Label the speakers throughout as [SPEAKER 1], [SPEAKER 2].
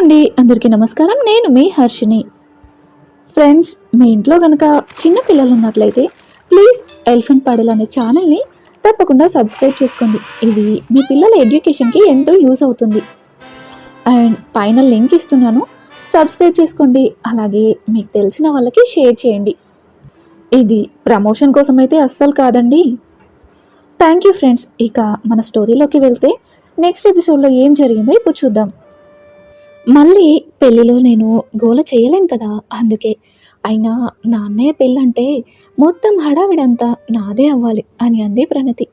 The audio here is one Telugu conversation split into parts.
[SPEAKER 1] అండి. అందరికీ నమస్కారం. నేను మీ హర్షిని ఫ్రెండ్స్ మీ ఇంట్లో కనుక చిన్న పిల్లలు ఉన్నట్లయితే ప్లీజ్ ఎలిఫెంట్ పాడల్ అనే ఛానల్ని తప్పకుండా సబ్స్క్రైబ్ చేసుకోండి. ఇది మీ పిల్లల ఎడ్యుకేషన్కి ఎంతో యూస్ అవుతుంది. అండ్ పైన లింక్ ఇస్తున్నాను. సబ్స్క్రైబ్ చేసుకోండి. అలాగే మీకు తెలిసిన వాళ్ళకి షేర్ చేయండి. ఇది ప్రమోషన్ కోసం అయితే అస్సలు కాదండి. థ్యాంక్ యూ ఫ్రెండ్స్ ఇక మన స్టోరీలోకి వెళ్తే నెక్స్ట్ ఎపిసోడ్లో ఏం జరిగిందో ఇప్పుడు చూద్దాం. మళ్ళీ పెళ్ళిలో నేను గోల చేయలేను కదా అందుకే. అయినా నా అన్నయ్య పెళ్ళంటే మొత్తం హడావిడంతా నాదే అవ్వాలి అని అంది ప్రణతి.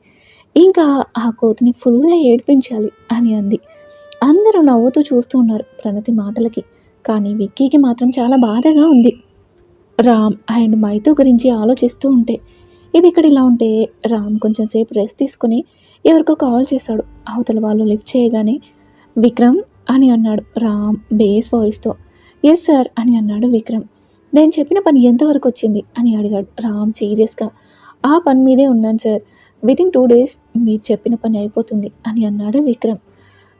[SPEAKER 1] ఇంకా ఆ కోతిని ఫుల్గా ఏడ్పించాలి అని అంది. అందరూ నవ్వుతూ చూస్తూ ఉన్నారు ప్రణతి మాటలకి కానీ విక్కీకి మాత్రం చాలా బాధగా ఉంది. రామ్ అండ్ మైతో గురించి ఆలోచిస్తూ ఉంటే ఇది ఇక్కడ ఇలా ఉంటే రామ్ కొంచెం సేపు రెస్ట్ తీసుకుని ఎవరికో కాల్ చేశాడు అవతల వాళ్ళు లిఫ్ట్ చేయగానే విక్రమ్ అని అన్నాడు. రామ్ బేస్ వాయిస్తో. ఎస్ సార్ అని అన్నాడు విక్రమ్. నేను చెప్పిన పని ఎంతవరకు వచ్చింది? అని అడిగాడు రామ్ సీరియస్గా. ఆ పని మీదే ఉన్నాను sir within two days మీరు చెప్పిన పని అయిపోతుంది అని అన్నాడు విక్రమ్.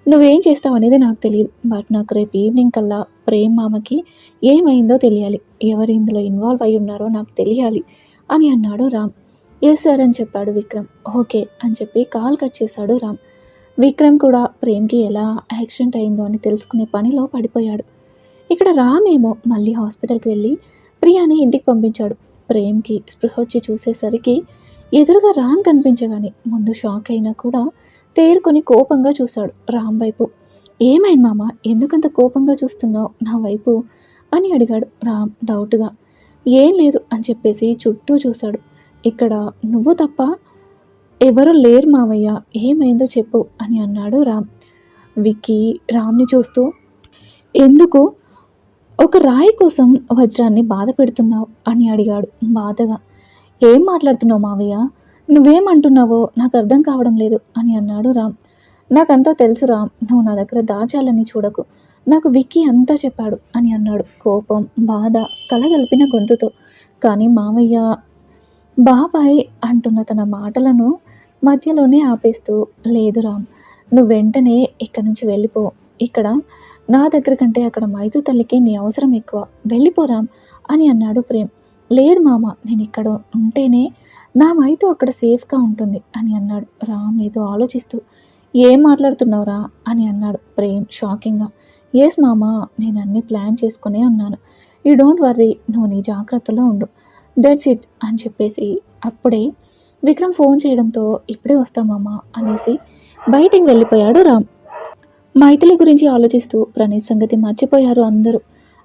[SPEAKER 1] నువ్వేం చేస్తావు అనేది నాకు తెలియదు బట్ నాకు రేపు ఈవినింగ్ కల్లా ప్రేమ్ మామకి ఏమైందో తెలియాలి. ఎవరు ఇందులో ఇన్వాల్వ్ అయి ఉన్నారో నాకు తెలియాలి అని అన్నాడు రామ్. ఎస్ సార్ అని చెప్పాడు విక్రమ్. ఓకే అని చెప్పి కాల్ కట్ చేశాడు రామ్. విక్రమ్ కూడా ప్రేమ్కి ఎలా యాక్సిడెంట్ అయిందో అని తెలుసుకునే పనిలో పడిపోయాడు. ఇక్కడ రామ్ ఏమో మళ్ళీ హాస్పిటల్కి వెళ్ళి ప్రియాని ఇంటికి పంపించాడు. ప్రేమ్కి స్పృహ వచ్చి చూసేసరికి ఎదురుగా రామ్ కనిపించగానే ముందు షాక్ అయినా కూడా తేరుకొని కోపంగా చూశాడు రామ్ వైపు. ఏమైంది మామ? ఎందుకంత కోపంగా చూస్తున్నావు నా వైపు? అని అడిగాడు రామ్ డౌట్గా. ఏం లేదు అని చెప్పేసి చుట్టూ చూశాడు. ఇక్కడ నువ్వు తప్ప ఎవరు లేరు మావయ్య ఏమైందో చెప్పు అని అన్నాడు రామ్. విక్కీ రామ్ని చూస్తూ ఎందుకు? ఒక రాయి కోసం వజ్రాన్ని బాధ పెడుతున్నావు అని అడిగాడు బాధగా. ఏం మాట్లాడుతున్నావు మావయ్య? నువ్వేమంటున్నావో నాకు అర్థం కావడం లేదు అని అన్నాడు రామ్. నాకంతా తెలుసు రామ్ నువ్వు నా దగ్గర దాచాలని చూడకు. నాకు విక్కీ అంతా చెప్పాడు అని అన్నాడు కోపం బాధ కలగలిపిన గొంతుతో. కానీ మావయ్య బాబాయ్ అంటున్న తన మాటలను మధ్యలోనే ఆపేస్తూ లేదు రామ్ నువ్వు వెంటనే ఇక్కడి నుంచి వెళ్ళిపో. ఇక్కడ నా దగ్గర కంటే అక్కడ మైతు తల్లికి నీ అవసరం ఎక్కువ. వెళ్ళిపోరాం అని అన్నాడు ప్రేమ్. లేదు మామ నేను ఇక్కడ ఉంటేనే నా మైతు అక్కడ సేఫ్గా ఉంటుంది అని అన్నాడు. రామ్ ఏదో ఆలోచిస్తూ ఏం మాట్లాడుతున్నావురా? అని అన్నాడు ప్రేమ్ షాకింగ్గా. ఎస్ మామ నేను అన్ని ప్లాన్ చేసుకునే ఉన్నాను. యూ డోంట్ వర్రీ నువ్వు నీ జాగ్రత్తలో ఉండు. దట్స్ ఇట్ అని చెప్పేసి అప్పుడే విక్రమ్ ఫోన్ చేయడంతో ఇప్పుడే వస్తామమ్మా అనేసి బయటికి వెళ్ళిపోయాడు రామ్. మైథిలి గురించి ఆలోచిస్తూ ప్రణీత్ సంగతి మర్చిపోయారు అందరూ.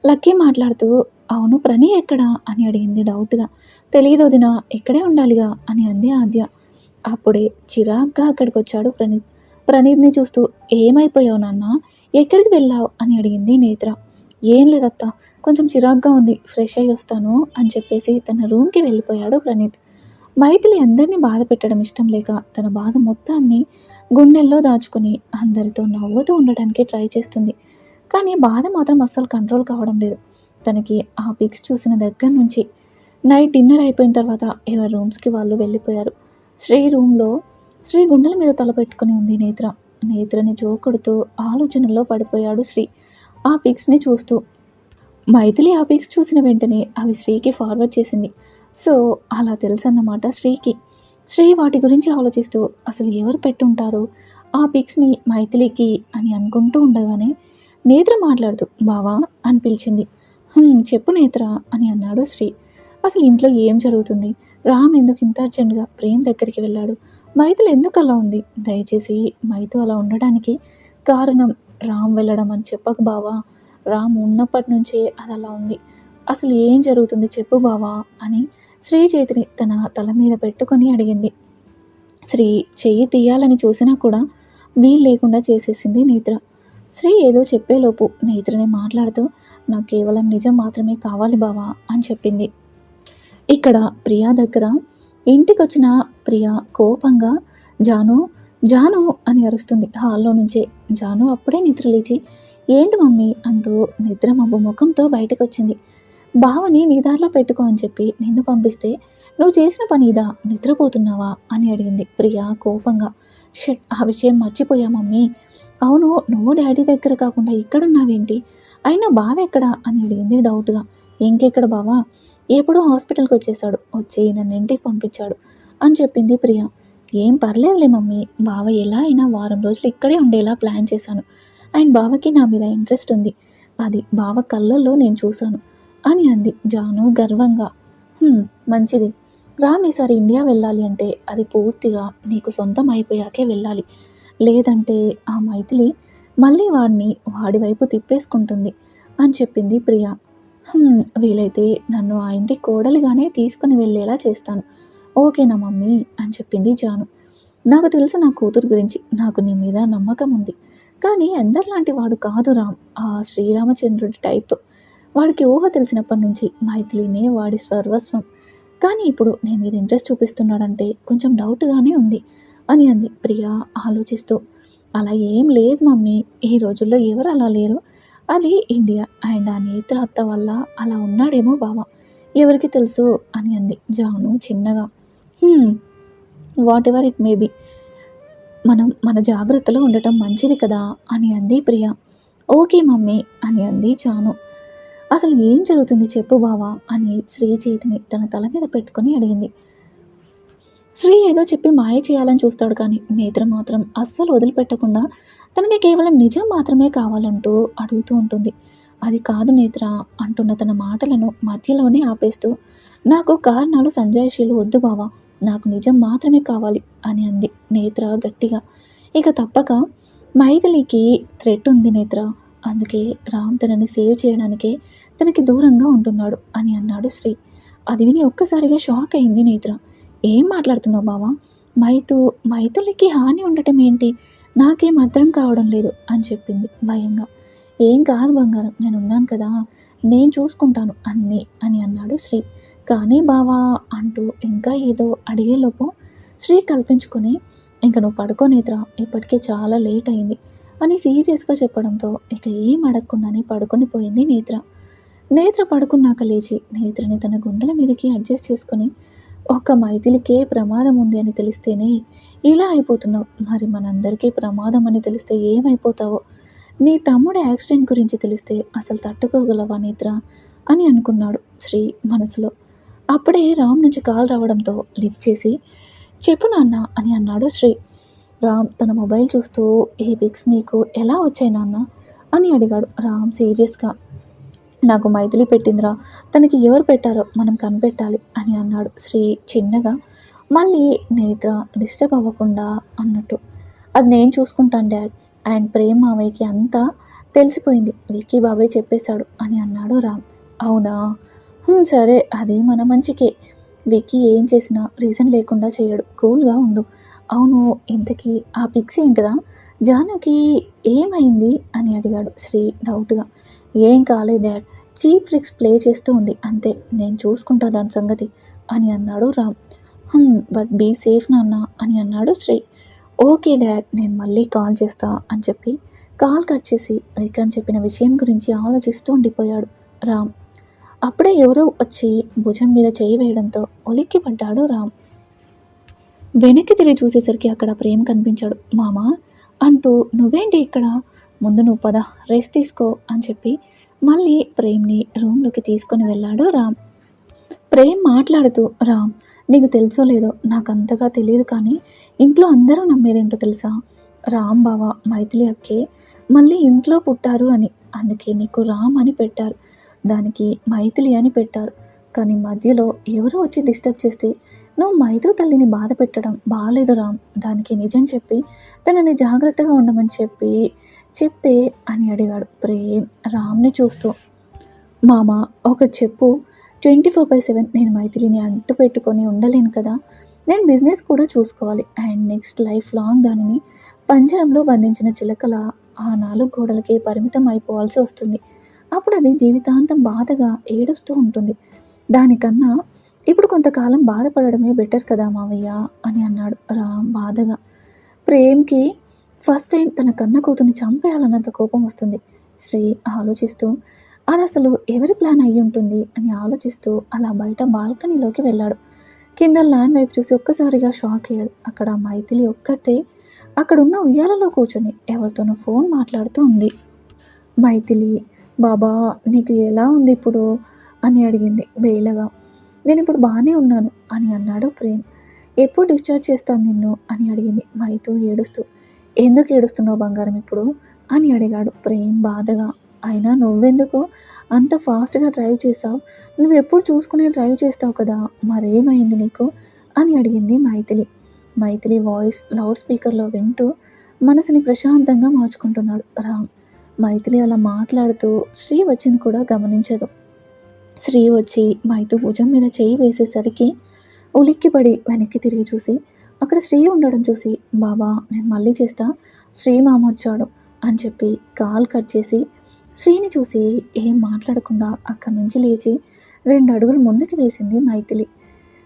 [SPEAKER 1] లక్కీ మాట్లాడుతూ అవును ప్రణీ ఎక్కడా? అని అడిగింది డౌట్గా. తెలియదు వదినా ఇక్కడే ఉండాలిగా అని అంది ఆద్య. అప్పుడే చిరాగ్గా అక్కడికి వచ్చాడు ప్రణీత్. ప్రణీత్ని చూస్తూ ఏమైపోయావు నాన్న? ఎక్కడికి వెళ్ళావు? అని అడిగింది నేత్ర. ఏం లేదత్త కొంచెం చిరాగ్గా ఉంది ఫ్రెష్ అయ్యి వస్తాను అని చెప్పేసి తన రూమ్కి వెళ్ళిపోయాడు ప్రణీత్. మైథిలి అందరినీ బాధ పెట్టడం ఇష్టం లేక తన బాధ మొత్తాన్ని గుండెల్లో దాచుకుని అందరితో నవ్వుతూ ఉండడానికి ట్రై చేస్తుంది. కానీ బాధ మాత్రం అస్సలు కంట్రోల్ కావడం లేదు. తనకి ఆ పిక్స్ చూసిన దగ్గర నుంచి నైట్ డిన్నర్ అయిపోయిన తర్వాత ఎవరి రూమ్స్కి వాళ్ళు వెళ్ళిపోయారు. శ్రీ రూమ్లో శ్రీ గుండెల మీద తలపెట్టుకుని ఉంది నేత్ర. నేత్రని జోకొడుతూ ఆలోచనల్లో పడిపోయాడు శ్రీ. ఆ పిక్స్ని చూస్తూ మైథిలి ఆ పిక్స్ చూసిన వెంటనే అవి శ్రీకి ఫార్వర్డ్ చేసింది. సో అలా తెలుసన్నమాట శ్రీకి. శ్రీ వాటి గురించి ఆలోచిస్తూ అసలు ఎవరు పెట్టుంటారు? ఆ పిక్స్ని మైథిలికి అని అనుకుంటూ ఉండగానే నేత్ర మాట్లాడుతూ బావా అని పిలిచింది. చెప్పు నేత్ర అని అన్నాడు శ్రీ. అసలు ఇంట్లో ఏం జరుగుతుంది? రామ్ ఎందుకు ఇంత అర్జెంటుగా ప్రేమ్ దగ్గరికి వెళ్ళాడు? మైథులు ఎందుకు అలా ఉంది? దయచేసి మైథు అలా ఉండడానికి కారణం రామ్ వెళ్ళడం అని చెప్పకు బావా. రామ్ ఉన్నప్పటి నుంచే అది అలా ఉంది. అసలు ఏం జరుగుతుంది చెప్పు బావా అని శ్రీ చేతిని తన తల మీద పెట్టుకొని అడిగింది. శ్రీ చెయ్యి తీయాలని చూసినా కూడా వీలు లేకుండా చేసేసింది నేత్ర. శ్రీ ఏదో చెప్పేలోపు నేత్రని మాట్లాడుతూ నాకు కేవలం నిజం మాత్రమే కావాలి బావా అని చెప్పింది. ఇక్కడ ప్రియా దగ్గర ఇంటికొచ్చిన ప్రియా కోపంగా జాను జాను అని అరుస్తుంది హాల్లో నుంచే. జాను అప్పుడే నిద్ర లేచి ఏంటి మమ్మీ అంటూ నిద్ర మబ్బు ముఖంతో బయటకు వచ్చింది బావని నీ దారిలో పెట్టుకో అని చెప్పి నిన్ను పంపిస్తే నువ్వు చేసిన పని ఇదా? నిద్రపోతున్నావా? అని అడిగింది ప్రియా కోపంగా. షట్ ఆ విషయం మర్చిపోయా మమ్మీ. అవును నువ్వు డాడీ దగ్గర కాకుండా ఇక్కడున్నావేంటి? అయినా బావ ఎక్కడా? అని అడిగింది డౌట్గా. ఇంకెక్కడ బావా? ఎప్పుడో హాస్పిటల్కి వచ్చేసాడు వచ్చి నన్ను ఇంటికి పంపించాడు అని చెప్పింది ప్రియా. ఏం పర్లేదులే మమ్మీ. బావ ఎలా అయినా వారం రోజులు ఇక్కడే ఉండేలా ప్లాన్ చేశాను. అండ్ బావకి నా మీద ఇంట్రెస్ట్ ఉంది. అది బావ కళ్ళల్లో నేను చూశాను. అని అంది జాను గర్వంగా. మంచిది. రామ్ ఈసారి ఇండియా వెళ్ళాలి అంటే అది పూర్తిగా నీకు సొంతం అయిపోయాకే వెళ్ళాలి. లేదంటే ఆ మైథిలి మళ్ళీ వాడిని వాడి వైపు తిప్పేసుకుంటుంది అని చెప్పింది ప్రియా. వీలైతే నన్ను ఆ ఇంటి కోడలిగానే తీసుకుని వెళ్ళేలా చేస్తాను. ఓకేనా మమ్మీ అని చెప్పింది జాను. నాకు తెలుసు నా కూతురు గురించి. నాకు నీ మీద నమ్మకం ఉంది. కానీ ఎందరిలాంటి వాడు కాదు రామ్ ఆ శ్రీరామచంద్రుడి టైప్. వాడికి ఊహ తెలిసినప్పటి నుంచి మైథిలినే వాడి సర్వస్వం. కానీ ఇప్పుడు నేను మీద ఇంట్రెస్ట్ చూపిస్తున్నాడంటే కొంచెం డౌట్గానే ఉంది అని అంది ప్రియా ఆలోచిస్తూ. అలా ఏం లేదు మమ్మీ ఈ రోజుల్లో ఎవరు అలా లేరు. అది ఇండియా అండ్ ఆ నేత్ర అత్త వల్ల అలా ఉన్నాడేమో బావ ఎవరికి తెలుసు అని అంది జాను చిన్నగా. Whatever it may be. మనం మన జాగ్రత్తలో ఉండటం మంచిది కదా అని అంది ప్రియ. ఓకే మమ్మీ అని అంది జాను. అసలు ఏం జరుగుతుంది చెప్పు బావా అని శ్రీ చేతిని తన తల మీద పెట్టుకొని అడిగింది. శ్రీ ఏదో చెప్పి మాయ చేయాలని చూస్తాడు కానీ నేత్ర మాత్రం అస్సలు వదిలిపెట్టకుండా తనకి కేవలం నిజం మాత్రమే కావాలంటూ అడుగుతూ ఉంటుంది. అది కాదు నేత్ర అంటున్న తన మాటలను మధ్యలోనే ఆపేస్తూ నాకు కారణాలు సంజాయిషీలు వద్దు బావా నాకు నిజం మాత్రమే కావాలి అని అంది నేత్ర గట్టిగా. ఇక తప్పక మైథిలికి థ్రెట్ ఉంది నేత్ర. అందుకే రామ్ తనని సేవ్ చేయడానికే తనకి దూరంగా ఉంటున్నాడు అని అన్నాడు శ్రీ. అది విని ఒక్కసారిగా షాక్ అయింది నేత్ర. ఏం మాట్లాడుతున్నావు బావా? మైతు మైతులకి హాని ఉండటం ఏంటి? నాకేం అర్థం కావడం లేదు అని చెప్పింది భయంగా. ఏం కాదు బంగారం నేను ఉన్నాను కదా నేను చూసుకుంటాను అన్నీ అని అన్నాడు శ్రీ. కానీ బావా అంటూ ఇంకా ఏదో అడిగేలోపు శ్రీ కల్పించుకొని ఇంక నువ్వు పడుకోనేత్రా ఇప్పటికే చాలా లేట్ అయింది. అని సీరియస్గా చెప్పడంతో ఇక ఏం అడగకుండానే పడుకొని పోయింది నేత్ర. నేత్ర పడుకున్నాక లేచి నేత్రని తన గుండెల మీదకి అడ్జస్ట్ చేసుకొని ఒక్క మైథిలికే ప్రమాదం ఉంది అని తెలిస్తేనే ఇలా అయిపోతున్నావు. మరి మనందరికీ ప్రమాదం అని తెలిస్తే ఏమైపోతావో? నీ తమ్ముడు యాక్సిడెంట్ గురించి తెలిస్తే అసలు తట్టుకోగలవా నేత్ర? అని అనుకున్నాడు శ్రీ మనసులో. అప్పుడే రామ్ నుంచి కాల్ రావడంతో లిఫ్ట్ చేసి చెప్పు నాన్న అని అన్నాడు శ్రీ. రామ్ తన మొబైల్ చూస్తూ ఈ పిక్స్ మీకు ఎలా వచ్చాయి నాన్న? అని అడిగాడు రామ్ సీరియస్గా. నాకు మైథిలి పెట్టిందిరా. తనకి ఎవరు పెట్టారో మనం కనిపెట్టాలి అని అన్నాడు శ్రీ చిన్నగా. మళ్ళీ నేత్ర డిస్టర్బ్ అవ్వకుండా అన్నట్టు. అది నేను చూసుకుంటాను డాడ్. అండ్ ప్రేమ్ మావయ్యకి అంతా తెలిసిపోయింది. విక్కీ బాబాయ్ చెప్పేశాడు అని అన్నాడు రామ్. అవునా? సరే. అది మన మంచికే. విక్కీ ఏం చేసినా రీజన్ లేకుండా చేయడు. కూల్గా ఉండు. అవును ఇంతకీ ఆ పిక్స్ ఏంటిరా జానుకి ఏమైంది అని అడిగాడు శ్రీ డౌట్గా. ఏం కాలేదు డాడ్ చీప్ ట్రిక్స్ ప్లే చేస్తూ ఉంది అంతే నేను చూసుకుంటా దాని సంగతి అని అన్నాడు రామ్. బట్ బీ సేఫ్ నాన్న అని అన్నాడు శ్రీ. ఓకే డాడ్ నేను మళ్ళీ కాల్ చేస్తా అని చెప్పి కాల్ కట్ చేసి విక్రమ్ చెప్పిన విషయం గురించి ఆలోచిస్తూ ఉండిపోయాడు రామ్. అప్పుడే ఎవరో వచ్చి భుజం మీద చేయి వేయడంతో ఉలిక్కి పడ్డాడు రామ్. వెనక్కి తిరిగి చూసేసరికి అక్కడ ప్రేమ్ కనిపించాడు. మామా అంటూ నువ్వేంటి ఇక్కడ? ముందు నువ్వు పద రెస్ట్ తీసుకో అని చెప్పి మళ్ళీ ప్రేమ్ని రూమ్లోకి తీసుకొని వెళ్ళాడు రామ్. ప్రేమ్ మాట్లాడుతూ రామ్ నీకు తెలుసో లేదో నాకు అంతగా తెలియదు కానీ ఇంట్లో అందరూ నమ్మేదేంటో తెలుసా? రామ్ బావ మైథిలి అక్కే మళ్ళీ ఇంట్లో పుట్టారు అని అందుకే నీకు రామ్ అని పెట్టారు. దానికి మైథిలి అని పెట్టారు. కానీ మధ్యలో ఎవరో వచ్చి డిస్టర్బ్ చేస్తే నువ్వు మైదు తల్లిని బాధ పెట్టడం బాగాలేదు రామ్. దానికి నిజం చెప్పి తనని జాగ్రత్తగా ఉండమని చెప్పి చెప్తే అని అడిగాడు ప్రేమ్. రామ్ని చూస్తూ మామ ఒకటి చెప్పు. ట్వంటీ ఫోర్ బై సెవెన్ నేను మైథిలిని అంటు పెట్టుకొని ఉండలేను కదా. నేను బిజినెస్ కూడా చూసుకోవాలి. అండ్ నెక్స్ట్ లైఫ్ లాంగ్ దానిని పంజరంలో బంధించిన చిలకల ఆ నాలుగు గోడలకే పరిమితం అయిపోవాల్సి వస్తుంది. అప్పుడు అది జీవితాంతం బాధగా ఏడుస్తూ ఉంటుంది. దానికన్నా ఇప్పుడు కొంతకాలం బాధపడడమే బెటర్ కదా మావయ్య అని అన్నాడు. రామ్ బాధగా. ప్రేమ్కి ఫస్ట్ టైం తన కన్న కూతుని చంపేయాలన్నంత కోపం వస్తుంది. శ్రీ ఆలోచిస్తూ అది అసలు ఎవరి ప్లాన్ అయి ఉంటుంది? అని ఆలోచిస్తూ అలా బయట బాల్కనీలోకి వెళ్ళాడు. కింద ల్యాండ్ వైపు చూసి ఒక్కసారిగా షాక్ అయ్యాడు. అక్కడ మైథిలి ఒక్కతే అక్కడున్న ఉయ్యాలలో కూర్చొని ఎవరితోనో ఫోన్ మాట్లాడుతూ ఉంది. మైథిలి బాబా నీకు ఎలా ఉంది ఇప్పుడు? అని అడిగింది వేలగా. నేను ఇప్పుడు బాగానే ఉన్నాను అని అన్నాడు ప్రేమ్. ఎప్పుడు డిశ్చార్జ్ చేస్తాను నిన్ను? అని అడిగింది మైతో ఏడుస్తూ. ఎందుకు ఏడుస్తున్నావు బంగారం ఇప్పుడు? అని అడిగాడు ప్రేమ్ బాధగా. అయినా నువ్వెందుకు? అంత ఫాస్ట్గా డ్రైవ్ చేసావు నువ్వు ఎప్పుడు చూసుకునే డ్రైవ్ చేస్తావు కదా మరేమైంది నీకు? అని అడిగింది మైథిలి. మైథిలి వాయిస్ లౌడ్ స్పీకర్లో వింటూ మనసుని ప్రశాంతంగా మార్చుకుంటున్నాడు. రామ్. మైథిలి అలా మాట్లాడుతూ శ్రీ వచ్చింది కూడా గమనించదు. శ్రీ వచ్చి మైతు భుజం మీద చేయి వేసేసరికి ఉలిక్కిపడి వెనక్కి తిరిగి చూసి అక్కడ శ్రీ ఉండడం చూసి బాబా నేను మళ్ళీ చేస్తా. శ్రీ మామ వచ్చాడు అని చెప్పి కాల్ కట్ చేసి శ్రీని చూసి ఏం మాట్లాడకుండా అక్కడి నుంచి లేచి రెండు అడుగులు ముందుకు వేసింది మైథిలి.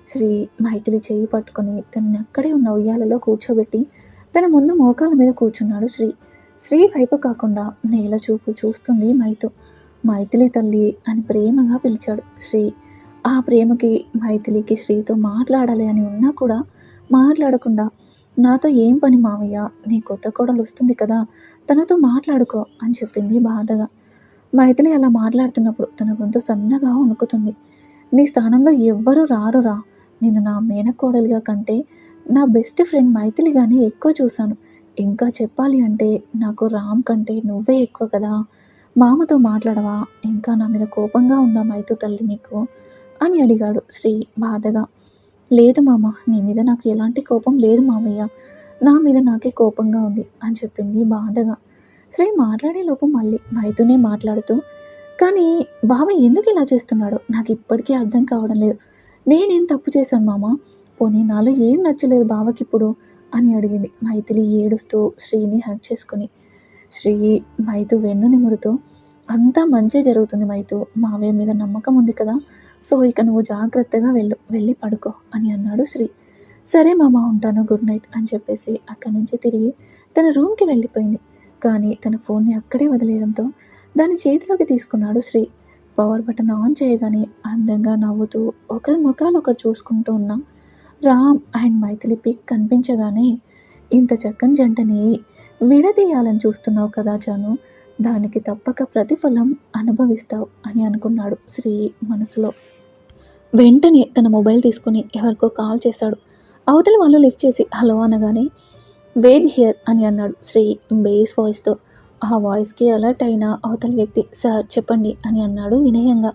[SPEAKER 1] శ్రీ మైథిలి చేయి పట్టుకొని తనని అక్కడే ఉన్న ఉయ్యాలలో కూర్చోబెట్టి తన ముందు మోకాల మీద కూర్చున్నాడు శ్రీ. శ్రీ వైపు కాకుండా నేల చూపు చూస్తుంది మైతు మైథిలి తల్లి అని ప్రేమగా పిలిచాడు శ్రీ. ఆ ప్రేమకి మైథిలికి శ్రీతో మాట్లాడాలి అని ఉన్నా కూడా మాట్లాడకుండా నాతో ఏం పని మావయ్య? నీ కొత్త కోడలు వస్తుంది కదా తనతో మాట్లాడుకో అని చెప్పింది బాధగా. మైథిలి అలా మాట్లాడుతున్నప్పుడు తన గొంతు సన్నగా వణుకుతుంది. నీ స్థానంలో ఎవ్వరు రారురా. నేను నా మేనకోడలిగా కంటే నా బెస్ట్ ఫ్రెండ్ మైథిలిగానే ఎక్కువ చూశాను. ఇంకా చెప్పాలి అంటే నాకు రామ్ కంటే నువ్వే ఎక్కువ కదా. మామతో మాట్లాడవా? ఇంకా నా మీద కోపంగా ఉందా మైతు తల్లి నీకు? అని అడిగాడు శ్రీ బాధగా. లేదు మామ నీ మీద నాకు ఎలాంటి కోపం లేదు మామయ్య. నా మీద నాకే కోపంగా ఉంది అని చెప్పింది బాధగా. శ్రీ మాట్లాడే లోపు మళ్ళీ మైతునే మాట్లాడుతూ కానీ బావ ఎందుకు ఇలా చేస్తున్నాడో? నాకు ఇప్పటికీ అర్థం కావడం లేదు. నేనేం తప్పు చేశాను మామ? పోనీ నాలో ఏం నచ్చలేదు బావకిప్పుడు? అని అడిగింది. మైథిలి ఏడుస్తూ శ్రీని హ్యాక్ చేసుకుని. శ్రీ మైతు వెన్ను నిమురుతూ అంతా మంచి జరుగుతుంది మైతు మావయ్య మీద నమ్మకం ఉంది కదా సో ఇక నువ్వు జాగ్రత్తగా వెళ్ళు వెళ్ళి పడుకో అని అన్నాడు శ్రీ. సరే మామ ఉంటాను గుడ్ నైట్ అని చెప్పేసి అక్కడి నుంచి తిరిగి తన రూమ్కి వెళ్ళిపోయింది. కానీ తన ఫోన్ని అక్కడే వదిలేయడంతో దాన్ని చేతిలోకి తీసుకున్నాడు శ్రీ. పవర్ బటన్ ఆన్ చేయగానే అందంగా నవ్వుతూ ఒకరి ముఖాలు ఒకరు చూసుకుంటూ ఉన్నాం రామ్ అండ్ మైథిలి పిక్ కనిపించగానే ఇంత చక్కని జంటని విడదీయాలని చూస్తున్నావు కదా జాను? దానికి తప్పక ప్రతిఫలం అనుభవిస్తావు అని అనుకున్నాడు శ్రీ మనసులో. వెంటనే తన మొబైల్ తీసుకుని ఎవరికో కాల్ చేశాడు. అవతల వాళ్ళు లిఫ్ట్ చేసి హలో అనగానే వేద్ హియర్ అని అన్నాడు శ్రీ బేస్ వాయిస్తో. ఆ వాయిస్కి అలర్ట్ అయిన అవతల వ్యక్తి సార్ చెప్పండి అని అన్నాడు వినయంగా.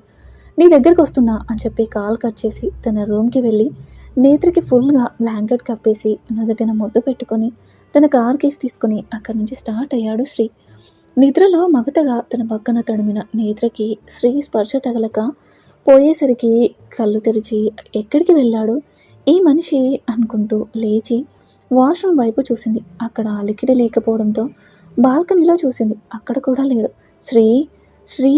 [SPEAKER 1] నీ దగ్గరికి వస్తున్నా అని చెప్పి కాల్ కట్ చేసి తన రూమ్కి వెళ్ళి నేత్రికి ఫుల్గా బ్లాంకెట్ కప్పేసి నుదుటిన ముద్దు పెట్టుకొని తన కార్ కేసు తీసుకుని అక్కడి నుంచి స్టార్ట్ అయ్యాడు శ్రీ. నిద్రలో మగతగా తన పక్కన తడిమిన నేత్రకి శ్రీ స్పర్శ తగలక పోయేసరికి కళ్ళు తెరిచి ఎక్కడికి వెళ్ళాడు? ఈ మనిషి అనుకుంటూ లేచి వాష్రూమ్ వైపు చూసింది. అక్కడ అలికిడి లేకపోవడంతో బాల్కనీలో చూసింది. అక్కడ కూడా లేడు. శ్రీ శ్రీ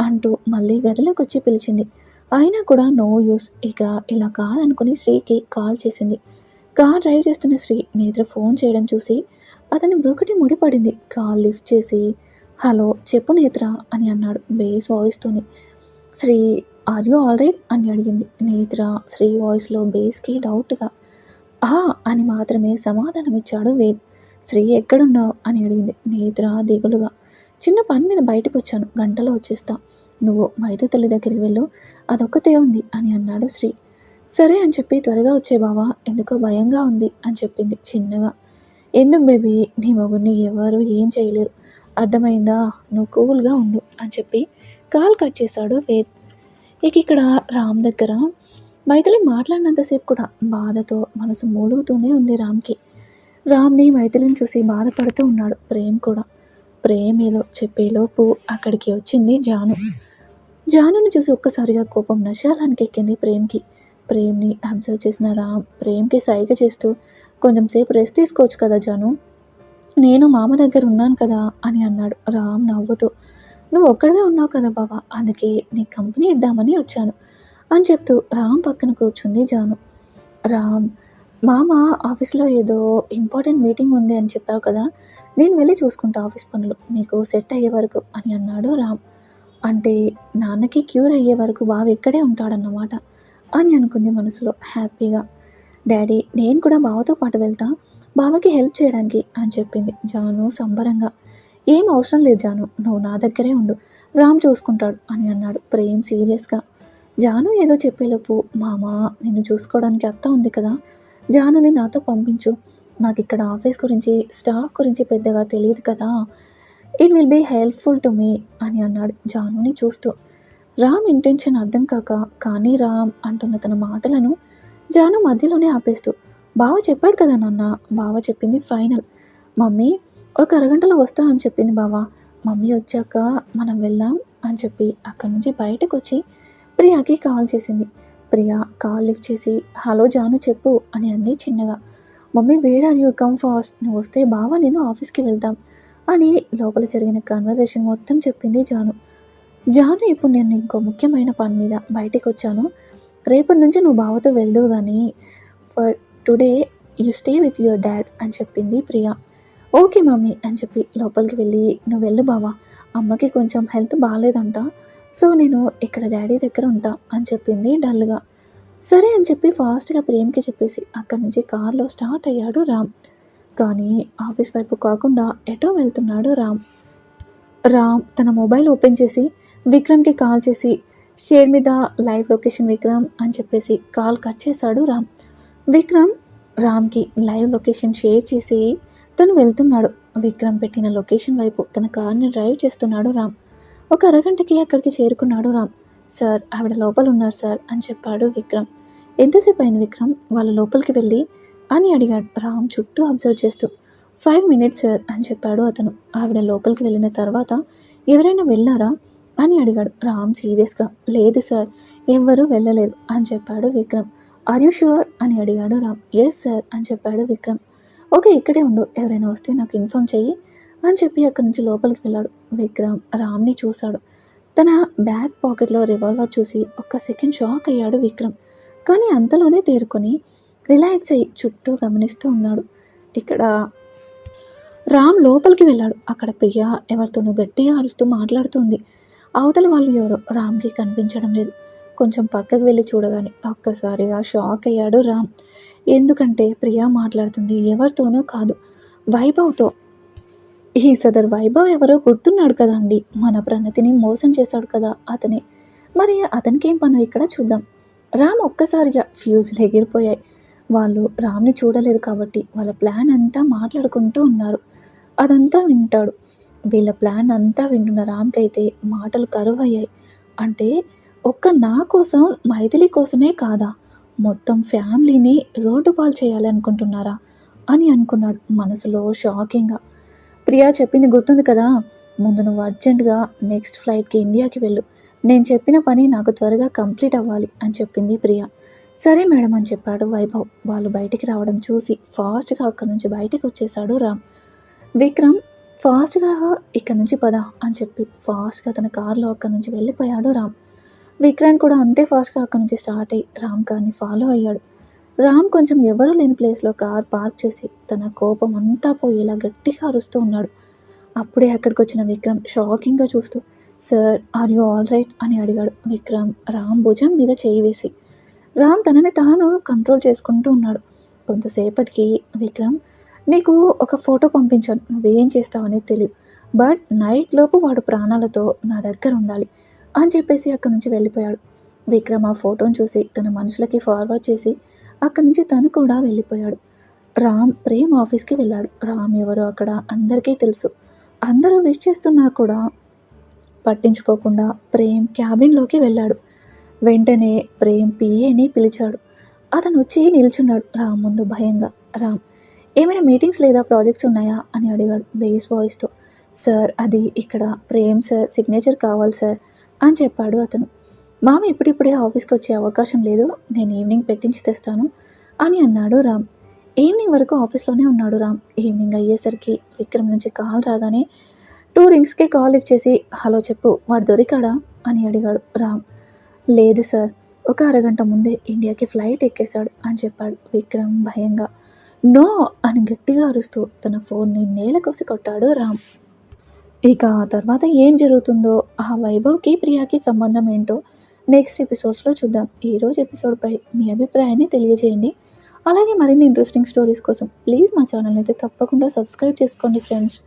[SPEAKER 1] అంటూ మళ్ళీ గదిలోకి వచ్చి పిలిచింది. అయినా కూడా నో యూస్. ఇక ఇలా కాదనుకుని శ్రీకి కాల్ చేసింది. కార్ డ్రైవ్ చేస్తున్న శ్రీ నేత్ర ఫోన్ చేయడం చూసి అతని బ్రొకటి ముడిపడింది కాల్ లిఫ్ట్ చేసి హలో చెప్పు నేత్ర అని అన్నాడు base వాయిస్తోని. Sri are you all right? అని అడిగింది నేత్ర శ్రీ వాయిస్లో బేస్కి డౌట్గా. ఆ అని మాత్రమే సమాధానం ఇచ్చాడు వేద్. శ్రీ ఎక్కడున్నావు? అని అడిగింది నేత్ర దిగులుగా. చిన్న పని మీద బయటకు వచ్చాను గంటలో వచ్చేస్తా. నువ్వు మైదు తల్లి దగ్గరికి వెళ్ళు. అదొక్కతే ఉంది అని అన్నాడు శ్రీ. సరే అని చెప్పి త్వరగా వచ్చే బావా ఎందుకో భయంగా ఉంది అని చెప్పింది చిన్నగా. ఎందుకు బేబీ నీ మొగుడిని ఎవరు ఏం చేయలేరు. అర్థమైందా? నువ్వు కూల్గా ఉండు అని చెప్పి కాల్ కట్ చేశాడు వేద్. ఇక ఇక్కడ రామ్ దగ్గర మైథిలి మాట్లాడినంతసేపు కూడా బాధతో మనసు మూలుగుతూనే ఉంది రామ్కి. రామ్ని మైథిలిని చూసి బాధపడుతూ ఉన్నాడు ప్రేమ్ కూడా. ప్రేమ్ ఏదో చెప్పేలోపు అక్కడికి వచ్చింది జాను. జానుని చూసి ఒక్కసారిగా కోపం నశాలానికి ఎక్కింది ప్రేమ్కి. ప్రేమ్ని అబ్జర్వ్ చేసిన రామ్ ప్రేమ్కి సైగ చేస్తూ కొంచెం సేపు రెస్ట్ తీసుకోవచ్చు కదా జాను? నేను మామ దగ్గర ఉన్నాను కదా అని అన్నాడు. రామ్ నవ్వుతూ నువ్వు ఒక్కడవే ఉన్నావు కదా బాబా అందుకే నీ కంపెనీ ఇద్దామని వచ్చాను అని చెప్తూ రామ్ పక్కన కూర్చుంది జాను. రామ్ మామ ఆఫీస్లో ఏదో ఇంపార్టెంట్ మీటింగ్ ఉంది అని చెప్పావు కదా నేను వెళ్ళి చూసుకుంటా ఆఫీస్ పనులు. నీకు సెట్ అయ్యే వరకు అని అన్నాడు రామ్. అంటే నాన్నకి క్యూర్ అయ్యే వరకు బావ ఇక్కడే ఉంటాడన్నమాట. అని అనుకుంది మనసులో హ్యాపీగా. డాడీ నేను కూడా బావతో పాటు వెళ్తా. బావకి హెల్ప్ చేయడానికి అని చెప్పింది జాను సంబరంగా. ఏం అవసరం లేదు జాను నువ్వు నా దగ్గరే ఉండు. రామ్ చూసుకుంటాడు అని అన్నాడు ప్రేమ్ సీరియస్గా. జాను ఏదో చెప్పేలోపు మామ నిన్ను చూసుకోవడానికి అత్త ఉంది కదా. జానుని నాతో పంపించు. నాకు ఇక్కడ ఆఫీస్ గురించి స్టాఫ్ గురించి పెద్దగా తెలియదు కదా. It will be helpful to me అని అన్నాడు జానుని చూస్తూ. రామ్ ఇంటెన్షన్ అర్థం కాక కానీ రామ్ అంటున్న తన మాటలను జాను మధ్యలోనే ఆపేస్తూ బావ చెప్పాడు కదా నాన్న బావ చెప్పింది ఫైనల్. మమ్మీ ఒక అరగంటలో వస్తా అని చెప్పింది బావ. మమ్మీ వచ్చాక మనం వెళ్దాం అని చెప్పి అక్కడి నుంచి బయటకు వచ్చి ప్రియాకి కాల్ చేసింది. ప్రియా కాల్ లిఫ్ట్ చేసి హలో జాను చెప్పు అని అంది చిన్నగా. Mummy where are you come fast నువ్వు వస్తే బావ నేను ఆఫీస్కి వెళ్తాం అని లోపల జరిగిన కన్వర్జేషన్ మొత్తం చెప్పింది జాను. జాను ఇప్పుడు నేను ఇంకో ముఖ్యమైన పని మీద బయటికి వచ్చాను రేపటి నుంచి నువ్వు బావతో వెళ్దువు కానీ for today you stay with your dad అని చెప్పింది ప్రియా. ఓకే మమ్మీ అని చెప్పి లోపలికి వెళ్ళి నువ్వు వెళ్ళు బావా అమ్మకి కొంచెం హెల్త్ బాగాలేదంట సో నేను ఇక్కడ డాడీ దగ్గర ఉంటా అని చెప్పింది డల్గా. సరే అని చెప్పి ఫాస్ట్గా ప్రేమ్కి చెప్పేసి అక్కడి నుంచి కార్లో స్టార్ట్ అయ్యాడు రామ్. కానీ ఆఫీస్ వైపు కాకుండా ఎటో వెళ్తున్నాడు రామ్. రామ్ తన మొబైల్ ఓపెన్ చేసి విక్రమ్కి కాల్ చేసి షేర్ మీద లైవ్ లొకేషన్ విక్రమ్ అని చెప్పేసి కాల్ కట్ చేశాడు రామ్. విక్రమ్ రామ్కి లైవ్ లొకేషన్ షేర్ చేసి తను వెళ్తున్నాడు. విక్రమ్ పెట్టిన లొకేషన్ వైపు తన కార్ని డ్రైవ్ చేస్తున్నాడు రామ్. ఒక అరగంటకి అక్కడికి చేరుకున్నాడు రామ్. సార్ ఆవిడ లోపల ఉన్నారు సార్ అని చెప్పాడు విక్రమ్. ఎంతసేపు అయింది విక్రమ్? వాళ్ళ లోపలికి వెళ్ళి? అని అడిగాడు రామ్ చుట్టూ అబ్జర్వ్ చేస్తూ. ఫైవ్ మినిట్స్ సార్ అని చెప్పాడు అతను. ఆవిడ లోపలికి వెళ్ళిన తర్వాత ఎవరైనా వెళ్ళారా? అని అడిగాడు. రామ్ సీరియస్గా లేదు సార్ ఎవ్వరూ వెళ్ళలేదు అని చెప్పాడు విక్రమ్. ఆర్ యూ షూర్ అని అడిగాడు రామ్. ఎస్ సార్ అని చెప్పాడు విక్రమ్. ఓకే ఇక్కడే ఉండు ఎవరైనా వస్తే నాకు ఇన్ఫామ్ చెయ్యి అని చెప్పి అక్కడి నుంచి లోపలికి వెళ్ళాడు విక్రమ్. రామ్ని చూశాడు. తన బ్యాక్ పాకెట్లో రివాల్వర్ చూసి ఒక్క సెకండ్ షాక్ అయ్యాడు విక్రమ్. కానీ అంతలోనే తేరుకొని రిలాక్స్ అయ్యి చుట్టూ గమనిస్తూ ఉన్నాడు. ఇక్కడ రామ్ లోపలికి వెళ్ళాడు. అక్కడ ప్రియ ఎవరితోనో గట్టిగా అరుస్తూ మాట్లాడుతుంది అవతల వాళ్ళు ఎవరో రామ్కి కనిపించడం లేదు. కొంచెం పక్కకు వెళ్ళి చూడగానే ఒక్కసారిగా షాక్ అయ్యాడు రామ్. ఎందుకంటే ప్రియా మాట్లాడుతుంది ఎవరితోనో కాదు వైభవ్తో. ఈ సదర్ వైభవ్ ఎవరో గుర్తున్నాడు కదండి. మన ప్రణతిని మోసం చేశాడు కదా అతనే. మరి అతనికి ఏం పను ఇక్కడ చూద్దాం. రామ్ ఒక్కసారిగా ఫ్యూజులు ఎగిరిపోయాయి. వాళ్ళు రామ్ని చూడలేదు కాబట్టి వాళ్ళ ప్లాన్ అంతా మాట్లాడుకుంటూ ఉన్నారు. అదంతా వింటాడు. వీళ్ళ ప్లాన్ అంతా వింటున్న రామ్కైతే మాటలు కరువు అయ్యాయి అంటే ఒక్క నా కోసం మైథిలి కోసమే కాదా? మొత్తం ఫ్యామిలీని రోడ్డు పాలు చేయాలనుకుంటున్నారా అని అనుకున్నాడు మనసులో షాకింగ్గా. ప్రియా చెప్పింది గుర్తుంది కదా? ముందు నువ్వు అర్జెంటుగా నెక్స్ట్ ఫ్లైట్కి ఇండియాకి వెళ్ళు. నేను చెప్పిన పని నాకు త్వరగా కంప్లీట్ అవ్వాలి అని చెప్పింది ప్రియా. సరే మేడం అని చెప్పాడు వైభవ్. వాళ్ళు బయటికి రావడం చూసి ఫాస్ట్గా అక్కడి నుంచి బయటికి వచ్చేసాడు రామ్. విక్రమ్ ఫాస్ట్గా ఇక్కడ నుంచి పద అని చెప్పి ఫాస్ట్గా తన కార్లో అక్కడి నుంచి వెళ్ళిపోయాడు రామ్. విక్రమ్ కూడా అంతే ఫాస్ట్గా అక్కడి నుంచి స్టార్ట్ అయ్యి రామ్ కార్ని ఫాలో అయ్యాడు. రామ్ కొంచెం ఎవరూ లేని ప్లేస్లో కార్ పార్క్ చేసి తన కోపం అంతా పోయేలా గట్టిగా అరుస్తూ ఉన్నాడు. అప్పుడే అక్కడికి వచ్చిన విక్రమ్ షాకింగ్గా చూస్తూ sir are you all right? అని అడిగాడు విక్రమ్ రామ్ భుజం మీద చేయి వేసి. రామ్ తనని తాను కంట్రోల్ చేసుకుంటూ ఉన్నాడు. కొంతసేపటికి విక్రమ్ నీకు ఒక ఫోటో పంపించాను. నువ్వేం చేస్తావు అనేది తెలియదు బట్ నైట్ లోపు వాడు ప్రాణాలతో నా దగ్గర ఉండాలి అని చెప్పేసి అక్కడి నుంచి వెళ్ళిపోయాడు. విక్రమ్ ఆ ఫోటోని చూసి తన మనుషులకి ఫార్వర్డ్ చేసి అక్కడి నుంచి తను కూడా వెళ్ళిపోయాడు. రామ్ ప్రేమ్ ఆఫీస్కి వెళ్ళాడు. రామ్ ఎవరో అక్కడ అందరికీ తెలుసు. అందరూ విష్ చేస్తున్నారు కూడా. పట్టించుకోకుండా ప్రేమ్ క్యాబిన్లోకి వెళ్ళాడు. వెంటనే ప్రేమ్ పిఏని పిలిచాడు. అతను వచ్చి నిల్చున్నాడు. రామ్ ముందు భయంగా. రామ్ ఏమైనా మీటింగ్స్ లేదా ప్రాజెక్ట్స్ ఉన్నాయా? అని అడిగాడు బేస్ వాయిస్తో. సార్ అది ఇక్కడ ప్రేమ్ సార్ సిగ్నేచర్ కావాలి సార్ అని చెప్పాడు అతను. మామ ఇప్పుడిప్పుడే ఆఫీస్కి వచ్చే అవకాశం లేదు నేను ఈవినింగ్ పెట్టించి తెస్తాను అని అన్నాడు రామ్. ఈవినింగ్ వరకు ఆఫీస్లోనే ఉన్నాడు రామ్. ఈవినింగ్ అయ్యేసరికి విక్రమ్ నుంచి కాల్ రాగానే టూ రింగ్స్కే కాల్ లిఫ్ట్ చేసి హలో చెప్పు వాడు దొరికాడా? అని అడిగాడు రామ్. లేదు సార్ ఒక అరగంట ముందే ఇండియాకి ఫ్లైట్ ఎక్కేశాడు అని చెప్పాడు విక్రమ్ భయంగా. నో అని గట్టిగా అరుస్తూ తన ఫోన్ని నేలకొసి కొట్టాడు రామ్. ఇక ఆ తర్వాత ఏం జరుగుతుందో ఆ వైభవ్కి ప్రియాకి సంబంధం ఏంటో నెక్స్ట్ ఎపిసోడ్స్లో చూద్దాం. ఈరోజు ఎపిసోడ్పై మీ అభిప్రాయాన్ని తెలియజేయండి. అలాగే మరిన్ని ఇంట్రెస్టింగ్ స్టోరీస్ కోసం ప్లీజ్ మా ఛానల్ అయితే తప్పకుండా సబ్స్క్రైబ్ చేసుకోండి ఫ్రెండ్స్